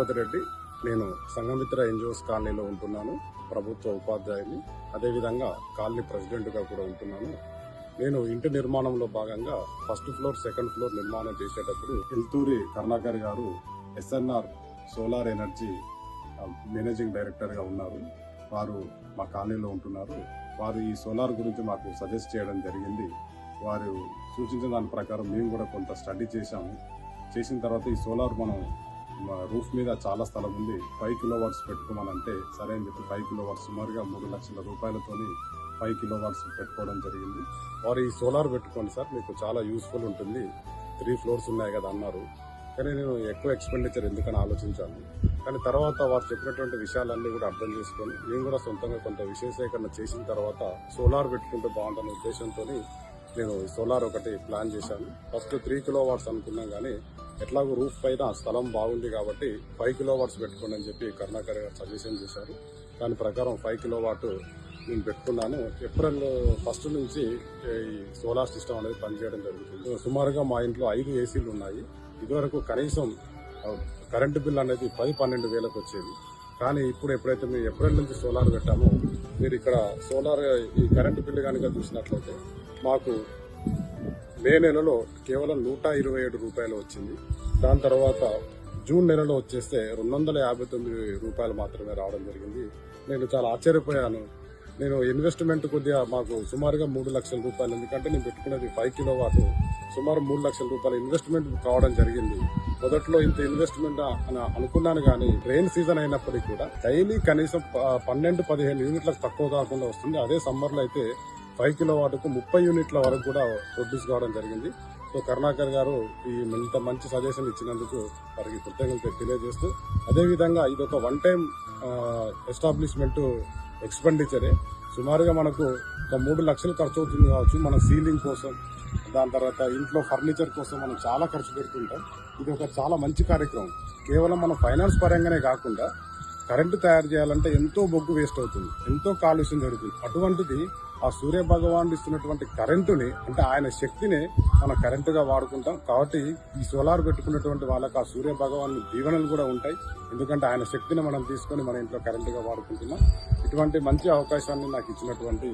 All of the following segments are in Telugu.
తిరుపతి రెడ్డి నేను సంఘమిత్ర ఎన్జిఓస్ కాలనీలో ఉంటున్నాను ప్రభుత్వ ఉపాధ్యాయుని. అదేవిధంగా కాలనీ ప్రెసిడెంట్గా కూడా ఉంటున్నాను. నేను ఇంటి నిర్మాణంలో భాగంగా ఫస్ట్ ఫ్లోర్ సెకండ్ ఫ్లోర్ నిర్మాణం చేసేటప్పుడు ఎల్తూరి కరుణాకర్ గారు ఎస్ఎన్ఆర్ సోలార్ ఎనర్జీ మేనేజింగ్ డైరెక్టర్గా ఉన్నారు. వారు మా కాలనీలో ఉంటున్నారు. వారు ఈ సోలార్ గురించి మాకు సజెస్ట్ చేయడం జరిగింది. వారు సూచించిన దాని ప్రకారం మేము కూడా కొంత స్టడీ చేశాము. చేసిన తర్వాత ఈ సోలార్ మనం మా రూఫ్ మీద చాలా స్థలం ఉంది. ఫైవ్ కిలో వాట్స్ పెట్టుకోమనంటే సరే అని చెప్పి ఫైవ్ కిలో వాట్స్ సుమారుగా మూడు లక్షల రూపాయలతోని ఫైవ్ కిలో వాట్స్ పెట్టుకోవడం జరిగింది. వారు ఈ సోలార్ పెట్టుకోండి సార్ మీకు చాలా యూస్ఫుల్ ఉంటుంది. త్రీ ఫ్లోర్స్ ఉన్నాయి కదా అన్నారు. కానీ నేను ఎక్కువ ఎక్స్పెండిచర్ ఎందుకని ఆలోచించాను. కానీ తర్వాత వారు చెప్పినటువంటి విషయాలన్నీ కూడా అర్థం చేసుకొని నేను కూడా సొంతంగా కొంత విషయ సేకరణ చేసిన తర్వాత సోలార్ పెట్టుకుంటే బాగుందన్న ఉద్దేశంతో నేను సోలార్ ఒకటి ప్లాన్ చేశాను. ఫస్ట్ త్రీ కిలో వాట్స్ అనుకున్నాం కానీ ఎట్లాగో రూఫ్ పైన స్థలం బాగుంది కాబట్టి ఫైవ్ కిలో వాట్స్ పెట్టుకోండి అని చెప్పి కరుణాకర్ గారు సజెషన్ చేశారు. దాని ప్రకారం ఫైవ్ కిలో వాట్ నేను పెట్టుకున్నాను. ఏప్రిల్ ఫస్ట్ నుంచి ఈ సోలార్ సిస్టమ్ అనేది పనిచేయడం జరుగుతుంది. సుమారుగా మా ఇంట్లో ఐదు ఏసీలు ఉన్నాయి. ఇదివరకు కనీసం కరెంటు బిల్ అనేది పది పన్నెండు వేలకు వచ్చేది. కానీ ఇప్పుడు ఎప్పుడైతే మేము ఏప్రిల్ నుంచి సోలార్ పెట్టామో మీరు ఇక్కడ సోలార్ ఈ కరెంటు బిల్లు కనుక చూసినట్లయితే మాకు మే నెలలో కేవలం నూట ఇరవై ఏడు రూపాయలు వచ్చింది. దాని తర్వాత జూన్ నెలలో వచ్చేస్తే రెండు వందల యాభై తొమ్మిది రూపాయలు మాత్రమే రావడం జరిగింది. నేను చాలా ఆశ్చర్యపోయాను. నేను ఇన్వెస్ట్మెంట్ కొద్దిగా మాకు సుమారుగా మూడు లక్షల రూపాయలు ఎందుకంటే నేను పెట్టుకున్నది ఫైవ్ కిలో వాటు. సుమారు మూడు లక్షల రూపాయలు ఇన్వెస్ట్మెంట్ కావడం జరిగింది. మొదట్లో ఇంత ఇన్వెస్ట్మెంట్ అని అనుకున్నాను కానీ రెయిన్ సీజన్ అయినప్పటికీ కూడా డైలీ కనీసం పన్నెండు పదిహేను యూనిట్లకు తక్కువ కాకుండా వస్తుంది. అదే సమ్మర్లో అయితే ఫైవ్ కిలో వాటుకు ముప్పై యూనిట్ల వరకు కూడా ప్రొడ్యూస్ కావడం జరిగింది. సో కరుణాకర్ గారు ఈ ఇంత మంచి సజెషన్ ఇచ్చినందుకు వారికి కృతజ్ఞతలు తెలియజేస్తూ అదేవిధంగా ఇది ఒక వన్ టైం ఎస్టాబ్లిష్మెంట్ ఎక్స్పెండిచరే. సుమారుగా మనకు ఒక మూడు లక్షలు ఖర్చు అవుతుంది కావచ్చు మన సీలింగ్ కోసం దాని తర్వాత ఇంట్లో ఫర్నిచర్ కోసం మనం చాలా ఖర్చు పెడుతుంటాం. ఇది ఒక చాలా మంచి కార్యక్రమం. కేవలం మన ఫైనాన్స్ పరంగానే కాకుండా కరెంటు తయారు చేయాలంటే ఎంతో బొగ్గు వేస్ట్ అవుతుంది ఎంతో కాలుష్యం జరుగుతుంది. అటువంటిది ఆ సూర్య భగవానుడు ఇస్తున్నటువంటి కరెంటుని అంటే ఆయన శక్తిని మనం కరెంటుగా వాడుకుంటాం. కాబట్టి ఈ సోలార్ పెట్టుకున్నటువంటి వాళ్ళకి ఆ సూర్య భగవాను దీవెనలు కూడా ఉంటాయి. ఎందుకంటే ఆయన శక్తిని మనం తీసుకొని మన ఇంట్లో కరెంటుగా వాడుకుంటున్నాం. ఇటువంటి మంచి అవకాశాన్ని నాకు ఇచ్చినటువంటి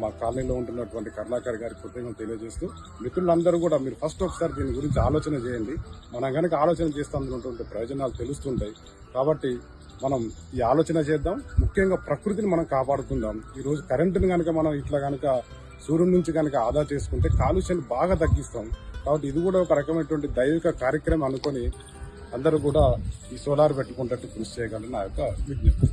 మా కాలనీలో ఉంటున్నటువంటి కరుణాకర్ గారి కృతజ్ఞతలు తెలియజేస్తూ మిత్రులందరూ కూడా మీరు ఫస్ట్ ఒకసారి దీని గురించి ఆలోచన చేయండి. మనం కనుక ఆలోచన చేస్తే అందులో ప్రయోజనాలు తెలుస్తుంటాయి. కాబట్టి మనం ఈ ఆలోచన చేద్దాం. ముఖ్యంగా ప్రకృతిని మనం కాపాడుకుందాం. ఈరోజు కరెంటుని కనుక మనం ఇట్లా కనుక సూర్యుడి నుంచి కనుక ఆదా చేసుకుంటే కాలుష్యాన్ని బాగా తగ్గిస్తాం. కాబట్టి ఇది కూడా ఒక రకమైనటువంటి దైవిక కార్యక్రమం అనుకొని అందరూ కూడా ఈ సోలార్ పెట్టుకున్నట్టు కృషి చేయగలరు నా యొక్క విజ్ఞప్తి.